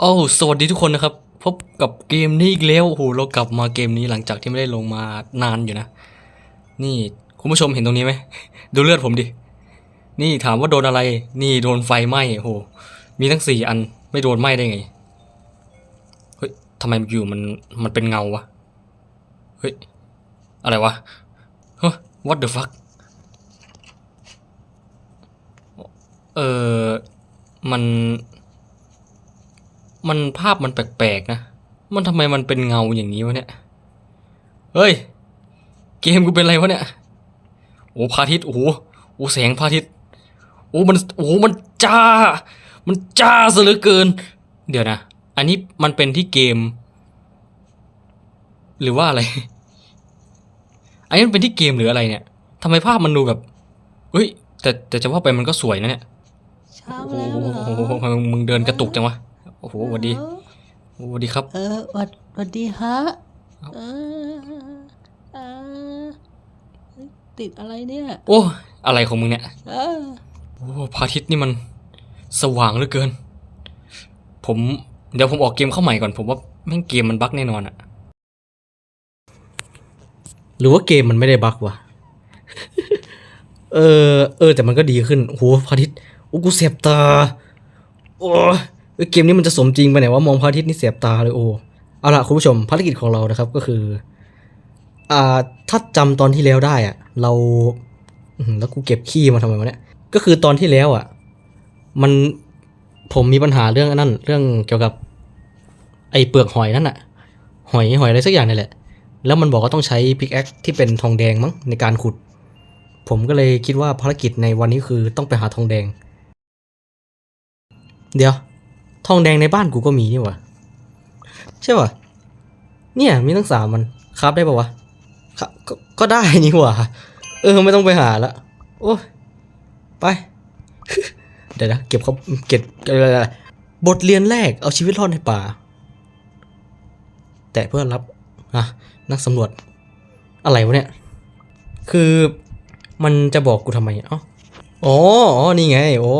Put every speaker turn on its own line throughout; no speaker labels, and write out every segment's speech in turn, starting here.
โอ้สวัสดีทุกคนนะครับ พบกับเกมนี้อีกแล้วโอ้โหเรากลับมาเกมนี้หลังจากที่ไม่ได้ลงมานานอยู่นะ นี่คุณผู้ชมเห็นตรงนี้ไหม ดูเลือดผมดิ นี่ถามว่าโดนอะไร นี่โดนไฟไหม้โอ้โห มีทั้งสี่อันไม่โดนไหม้ได้ไง เฮ้ยทำไมอยู่มันมันเป็นเงาวะ เฮ้ย อะไรวะเฮ้ย what the fuck เออมัน มันภาพมันแปลกๆนะ มันทำไมมันเป็นเงาอย่างนี้วะเนี่ย เฮ้ย เกมกูเป็นอะไรวะเนี่ย โอ้พระอาทิตย์โอ้โหโอ้แสงพระอาทิตย์โอ้มันโอ้มันจ้า มันจ้าซะเหลือเกิน เดี๋ยวนะ อันนี้มันเป็นที่เกม หรือว่าอะไร อันนี้มันเป็นที่เกมหรืออะไรเนี่ยทำไมภาพมันดูแบบเฮ้ย แต่แต่จะว่าไปมันก็สวยนะเนี่ย
เช้า
โอ้
แล้วเหรอ
โหมึงเดินกระตุกจังวะ โอ้โหสวัสดีสวัสดีครับ
เออหวัดหวัดดีฮะ
เอ้า
เออเออติดอะไรเนี่ย
โอ้ อะไรของมึงเนี่ย
เออ
โอ้พระอาทิตย์นี่มันสว่างเหลือเกิน ผมเดี๋ยวผมออกเกมเข้าใหม่ก่อน ผมว่าแม่งเกมมันบั๊กแน่นอนอะหรือว่าเกมมันไม่ได้บั๊กวะเออ เออ แต่มันก็ดีขึ้นโอ้โหพระอาทิตย์โอ้กูเสียบตา โอ้ย เอ้ยเกมนี้มันจะสมจริงไปไหนว่ามองพระอาทิตย์นี่เสียบตาเลยโอ้เอาล่ะคุณผู้ชมภารกิจของเรานะครับก็คืออ่าถ้าจำตอนที่แล้วได้อะเราแล้วกูเก็บขี้มาทำไมวะเนี่ยก็คือตอนที่แล้วอะ มันผมมีปัญหาเรื่องนั้นเรื่องเกี่ยวกับ ไอ้เปลือกหอยนั่นอะหอยหอยอะไรสักอย่างนี่แหละ แล้วมันบอกว่าต้องใช้พิกแอคที่เป็นทองแดงมั้งในการขุด ผมก็เลยคิดว่าภารกิจในวันนี้คือต้องไปหาทองแดง เดี๋ยว ทองแดงในบ้านกูก็มีนี่ว่าใช่ปะเนี่ยมีทั้งสามมันครับได้ป่าวะครับก็ก็ได้นี่หว่า เออไม่ต้องไปหาละโอ้ไป เดี๋ยวนะเก็บเขาเก็บบทเรียนแรกเอาชีวิตรอดในป่า แต่เพื่อรับอะนักสำรวจ อะไรวะเนี่ย คือมันจะบอกกูทำไมอ๋ออ๋อนี่ไง โอ้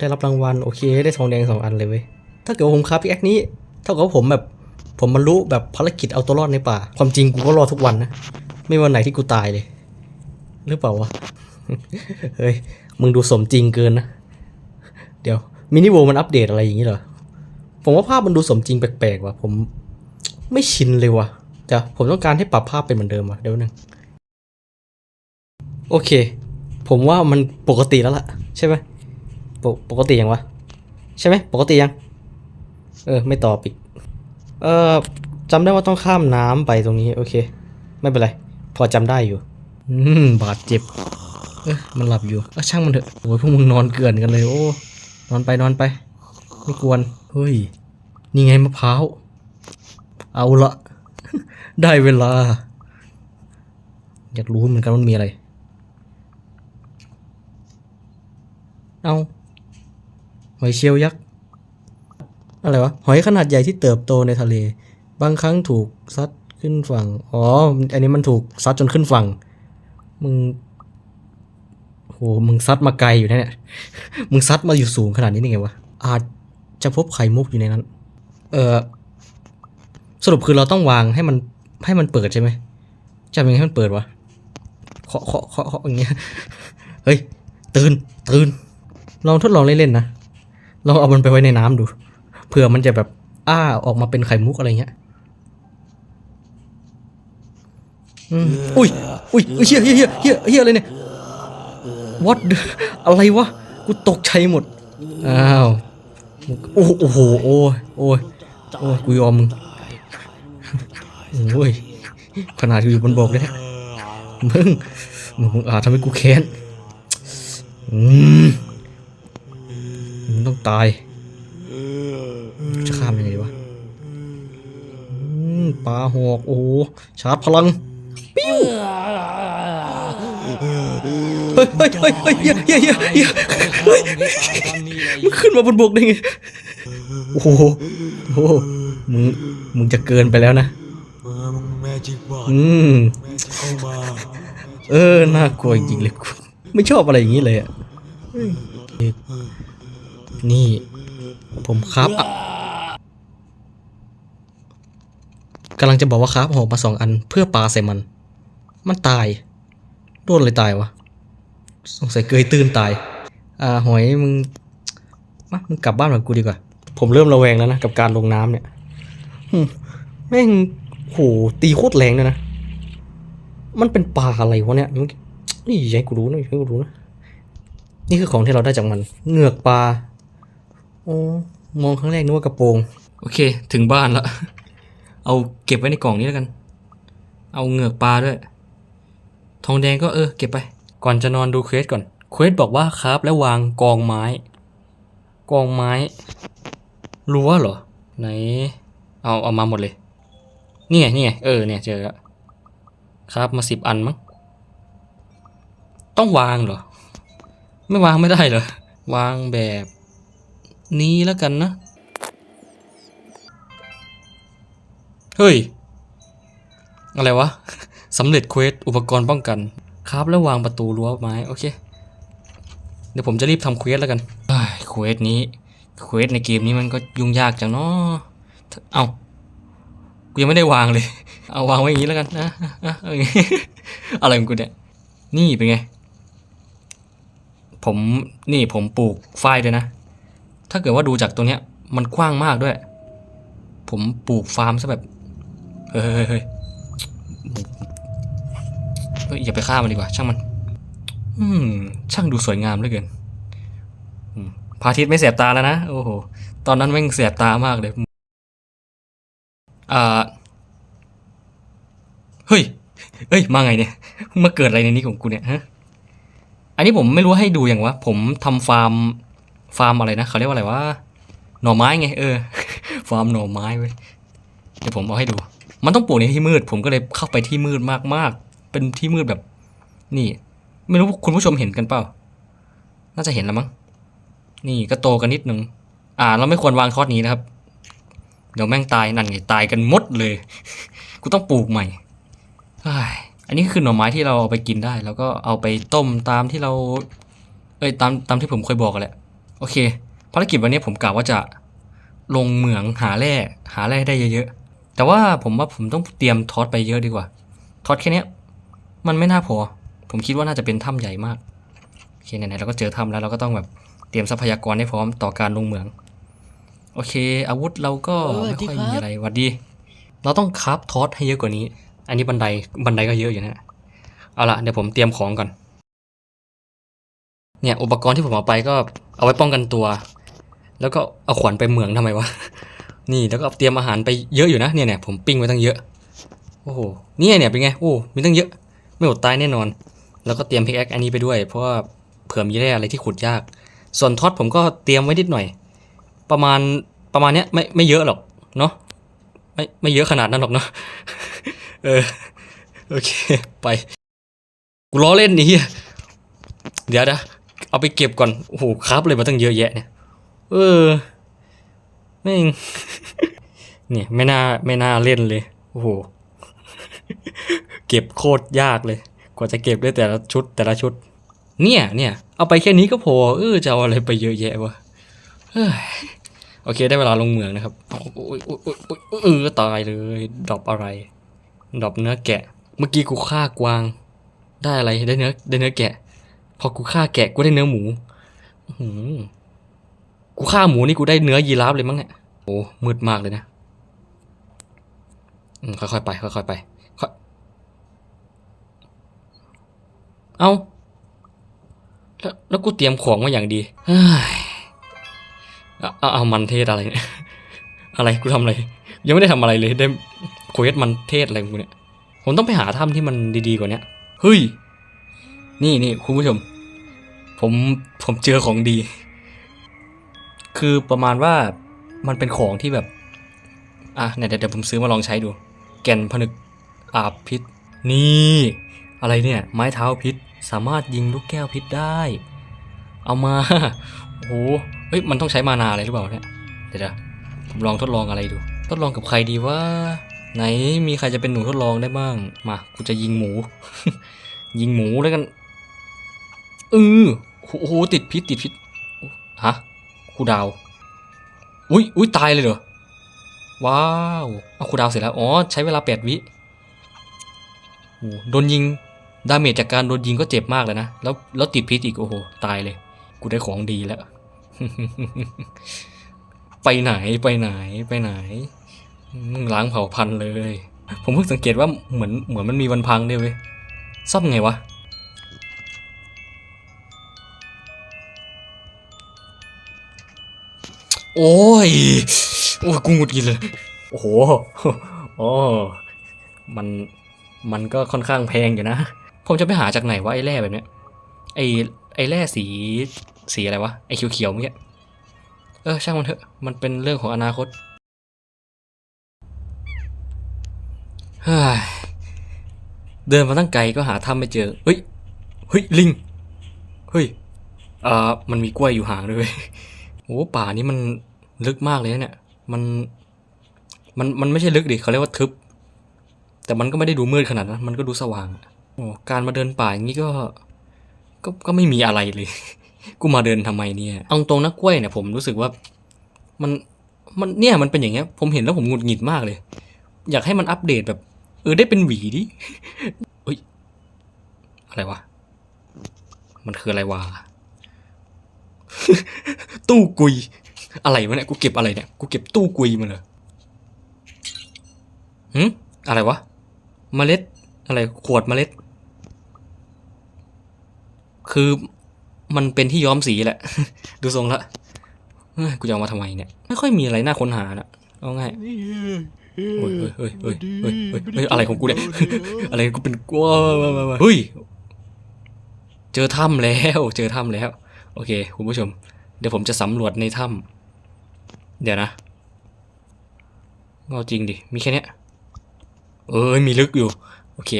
ได้รับรางวัลโอเคได้ทองแดงสองอันเลยเว้ยถ้าเกิดผมคราพิกแอคนี้ เท่ากับผมแบบผมบรรลุแบบภารกิจเอาตัวรอดในป่า ความจริงกูก็รอดทุกวันนะ ไม่วันไหนที่กูตายเลย หรือเปล่าวะ เฮ้ย มึงดูสมจริงเกินนะ เดี๋ยวมินิโวมันอัปเดตอะไรอย่างนี้เหรอ ผมว่าภาพมันดูสมจริงแปลกๆว่ะ ผมไม่ชินเลยว่ะเดี๋ยวผมต้องการให้ปรับภาพเป็นเหมือนเดิมว่ะเดี๋ยวนึง โอเค ผมว่ามันปกติแล้วล่ะ ใช่ไหม ปกปกติยังวะ ใช่ไหมปกติยัง เออ ไม่ตอบอีก เออจำได้ว่าต้องข้ามน้ำไปตรงนี้ โอเค ไม่เป็นไร พอจำได้อยู่ อืม บาดเจ็บ เออมันหลับอยู่เออช่างมันเถอะโอ้ยพวกมึงนอนเกลื่อนกันเลย โอ้ นอนไปนอนไป ไม่กวน เฮ้ย นี่ไงมะพร้าว เอาละ ได้เวลา อยากรู้เหมือนกันว่ามันมีอะไร เอา หอยเชลยักษ์ อะไรวะ หอยขนาดใหญ่ที่เติบโตในทะเล บางครั้งถูกซัดขึ้นฝั่ง อ๋อ อันนี้มันถูกซัดจนขึ้นฝั่ง มึงโหมึงซัดมาไกลอยู่นะเนี่ย มึงซัดมาอยู่สูงขนาดนี้ได้ไงวะ อาจจะพบไข่มุกอยู่ในนั้น เออสรุปคือเราต้องวางให้มันให้มันเปิดใช่ไหมจะทำยังไงให้มันเปิดวะเคาะเคาะเคาะเคาะอย่างเงี้ย เฮ้ย ตื่น ตื่น ลองทดลองเล่นๆนะ ลองเอามันไปไว้ในน้ำดู เผื่อมันจะแบบอ้าออกมาเป็นไข่มุกอะไรเงี้ยอุ้ยอุ้ยเฮียเฮียเฮียเฮียเฮียอะไรเนี่ย what อะไรวะ กูตกใจหมด อ้าว โอ้โห โอ้ยโอ้ยโอ้ยกูยอมมึง โอ้ย ขนาดกูอยู่บนบกเลยเนี่ยมึง มึงมึงอาจทำให้กูแค้น อืม มึงต้องตาย จะข้ามยังไงวะปลาหอก โอ้โห ชาร์จพลัง ปิ้วเฮ้ยเฮ้ยเฮ้ยเฮ้ยเฮียเฮียเฮียเฮียเฮ้ยมึงขึ้นมาบนบกได้ไง โอ้โหโอ้โหมึง มึงจะเกินไปแล้วนะ
อืมเอ
อ น่ากลัวจริงเลย ไม่ชอบอะไรอย่างนี้เลยอะเฮ้ย นี่ ผมครับอะกำลังจะบอกว่าครับหอกมาสองอันเพื่อปาใส่มัน มันตาย โดนเลยตายวะ สงสัยเกยตื่นตาย อ่าหอยมึงมามึงกลับบ้านกับกูดีกว่า ผมเริ่มระแวงแล้วนะ กับการลงน้ำเนี่ยหึแม่งโหตีโคตรแรงเลยนะ มันเป็นปลาอะไรวะเนี่ยมึงนี่อย่าให้กูรู้นะอย่าให้กูรู้นะ นี่คือของที่เราได้จากมัน เหงือกปลาโอ้มองครั้งแรกนึกว่ากระโปรง โอเค ถึงบ้านละ เอาเก็บไว้ในกล่องนี้แล้วกัน เอาเหงือกปลาด้วย ทองแดงก็เออ เก็บไป ก่อนจะนอนดูเควสก่อน เควสบอกว่าครับแล้ววางกองไม้ กองไม้ รั้วเหรอ ไหน เอาเอามาหมดเลย นี่ไงนี่ไงเออเนี่ยเจอแล้วครับมาสิบอันมั้ง ต้องวางเหรอ ไม่วางไม่ได้เหรอ วางแบบ นี้แล้วกันนะ เฮ้ย อะไรวะสำเร็จเควสอุปกรณ์ป้องกัน ครับแล้ววางประตูรั้วไม้โอเค เดี๋ยวผมจะรีบทำเควสแล้วกันเอ้ยเควสนี้เควสในเกมนี้มันก็ยุ่งยากจังเนาะเอากูยังไม่ได้วางเลย เอาวางไว้อย่างนี้แล้วกันนะอะเอาอย่างงี้อะไรของกูเนี่ย นี่เป็นไง ผมนี่ผมปลูกฝ้ายด้วยนะ ถ้าเกิดว่าดูจากตรงเนี้ย มันกว้างมากด้วย ผมปลูกฟาร์มซะแบบ เฮ้ยเฮ้ยเฮ้ยเฮ้ยอย่าไปฆ่ามันดีกว่า ช่างมัน อืม ช่างดูสวยงามเหลือเกินพาทิตย์ไม่แสบตาแล้วนะ โอ้โห ตอนนั้นแม่งแสบตามากเลยอ่าเฮ้ย เอ้ย มาไงเนี่ย มาเกิดอะไรในนี้ของกูเนี่ยฮะ อันนี้ผมไม่รู้ให้ดูอย่างวะ ผมทำฟาร์ม ฟาร์มอะไรนะเขาเรียกว่าอะไรวะหน่อไม้ไงเออ ฟาร์มหน่อไม้เว้ยเดี๋ยวผมเอาให้ดู มันต้องปลูกในที่มืด ผมก็เลยเข้าไปที่มืดมากๆ เป็นที่มืดแบบ นี่ ไม่รู้คุณผู้ชมเห็นกันเปล่า น่าจะเห็นแล้วมั้งนี่ก็โตกันนิดนึงอ่า เราไม่ควรวางทอดนี้นะครับ เดี๋ยวแม่งตายนั่นไงตายกันหมดเลย กูต้องปลูกใหม่อันนี้คือหน่อไม้ที่เราเอาไปกินได้ แล้วก็เอาไปต้มตามที่เรา เอ้ยตามตามที่ผมเคยบอกกันแหละ โอเค ภารกิจวันนี้ผมกะว่าจะลงเหมืองหาแร่หาแร่ให้ได้เยอะๆ แต่ว่าผมว่าผมต้องเตรียมทอสไปเยอะดีกว่า ทอสแค่เนี้ยมันไม่น่าพอ ผมคิดว่าน่าจะเป็นถ้ำใหญ่มากโอเคไหนๆเราก็เจอถ้ำแล้วเราก็ต้องแบบเตรียมทรัพยากรให้พร้อมต่อการลงเหมือง โอเค อาวุธเราก็ไม่ค่อยมีอะไรหวัดดี เราต้องคราฟทอสให้เยอะกว่านี้ อันนี้บันไดบันไดก็เยอะอยู่นะเอาละเดี๋ยวผมเตรียมของก่อน เนี่ยอุปกรณ์ที่ผมเอาไปก็เอาไว้ป้องกันตัว แล้วก็เอาขวานไปเหมืองทำไมวะ นี่แล้วก็เตรียมอาหารไปเยอะอยู่นะเนี่ยเนี่ยผมปิ้งไว้ตั้งเยอะ โอ้โห เนี่ยเนี่ยเป็นไง โอ้ มีตั้งเยอะ ไม่อดตายแน่นอน แล้วก็เตรียมพิกแอคอันนี้ไปด้วย เพราะว่าเผื่อมีแร่อะไรที่ขุดยาก ส่วนท็อตผมก็เตรียมไว้นิดหน่อย ประมาณประมาณเนี้ยไม่ไม่เยอะหรอกเนาะ ไม่ไม่เยอะขนาดนั้นหรอกเนาะ เออ โอเค ไป กูล้อเล่นนี่เฮียเดี๋ยวนะ เอาไปเก็บก่อน โอ้โหครับเลยมาตั้งเยอะแยะเนี่ย เออแม่งเนี่ยไม่น่าไม่น่าเล่นเลย โอ้โห เก็บโคตรยากเลย กว่าจะเก็บได้แต่ละชุดแต่ละชุด เนี่ยเนี่ยเอาไปแค่นี้ก็พอ เออจะเอาอะไรไปเยอะแยะวะโอเคได้เวลาลงเหมืองนะครับโอ้ยโอ้ยโอ้ยโอ้ยโอ้ยเออตายเลยดรอปอะไรดรอปเนื้อแกะ เมื่อกี้กูฆ่ากวาง ได้อะไรได้เนื้อได้เนื้อแกะ พอกูฆ่าแกะกูได้เนื้อหมูหือกูฆ่าหมูนี่กูได้เนื้อยีราฟเลยมั้งเนี่ยโอ้มืดมากเลยนะอืมค่อยๆไปค่อยๆไปเอาแล้วแล้วกูเตรียมของมาอย่างดีเฮ้ยเอาเอามันเทศอะไรเนี่ยอะไรกูทำอะไร ยังไม่ได้ทำอะไรเลยได้โคเวสมันเทศอะไรกูเนี่ยผมต้องไปหาถ้ำที่มันดีๆกว่าเนี้ยเฮ้ย นี่นี่คุณผู้ชม ผมผมเจอของดี คือประมาณว่ามันเป็นของที่แบบ อะเนี่ยเดี๋ยวเดี๋ยวผมซื้อมาลองใช้ดู แก่นผนึกอาบพิษ นี่ อะไรเนี่ย ไม้เท้าพิษ สามารถยิงลูกแก้วพิษได้ เอามา โอ้โหเฮ้ย มันต้องใช้มานาอะไรหรือเปล่าเนี่ย เดี๋ยวเดี๋ยวผมลองทดลองอะไรดู ทดลองกับใครดีว่า ไหนมีใครจะเป็นหนูทดลองได้บ้าง มา กูจะยิงหมู ยิงหมูแล้วกันเออ โอ้โหติดพิษติดพิษฮะครูดาว อุ้ยอุ้ยตายเลยเหรอ ว้าวเอาคูดาวเสร็จแล้ว อ๋อ ใช้เวลาแปดวิโอ้โดนยิง ดาเมจจากการโดนยิงก็เจ็บมากเลยนะ แล้วแล้วติดพิษอีก โอ้โห ตายเลย กูได้ของดีแล้ว ไปไหนไปไหนไปไหน ล้างเผ่าพันธุ์เลย ผมเพิ่งสังเกตว่าเหมือนเหมือนมันมีวันพังด้วยเว้ยซ่อมไงวะ โอ้ย โอ้ยกูหงุดหงิดเลย โอ้โหโอ้มัน มันก็ค่อนข้างแพงอยู่นะ ผมจะไปหาจากไหนวะไอ้แร่แบบเนี้ย ไอ้ ไอ้แร่สี สีอะไรวะ ไอ้เขียวๆเมื่อกี้ เออ ช่างมันเถอะ มันเป็นเรื่องของอนาคตเฮ้ยเดินมาตั้งไกลก็หาถ้ำไม่เจอ เฮ้ย เฮ้ย ลิง เฮ้ยอ่ามันมีกล้วยอยู่ห่างด้วยเวย โอ้ป่านี้มันลึกมากเลยเนี่ย มันมันมันไม่ใช่ลึกดิเขาเรียกว่าทึบ แต่มันก็ไม่ได้ดูมืดขนาดนั้นมันก็ดูสว่างโอ้การมาเดินป่าอย่างนี้ก็ก็ก็ไม่มีอะไรเลย กูมาเดินทำไมเนี่ยเอาตรงนักกล้วยเนี่ยผมรู้สึกว่ามันมันเนี่ยมันเป็นอย่างเงี้ย ผมเห็นแล้วผมหงุดหงิดมากเลย อยากให้มันอัปเดตแบบ เออได้เป็นหวีดิเฮ้ยอะไรวะมันคืออะไรวะ ตู้กุย อะไรวะเนี่ย กูเก็บอะไรเนี่ย กูเก็บตู้กุยมาเลยหืมอะไรวะ เมล็ด อะไร ขวดเมล็ด คือมันเป็นที่ย้อมสีแหละ ดูทรงละกูจะเอามาทำไมเนี่ย ไม่ค่อยมีอะไรน่าค้นหานะเอาง่ายเฮ้ยเฮ้ยเฮ้ยเฮ้ยเฮ้ยเฮ้ยอะไรของกูเนี่ย อะไรกูเป็นกลัวเฮ้ย เจอถ้ำแล้ว เจอถ้ำแล้ว โอเคคุณผู้ชม เดี๋ยวผมจะสำรวจในถ้ำเดี๋ยวนะเอาจริงดิ มีแค่เนี้ยเอ้ยมีลึกอยู่ โอเค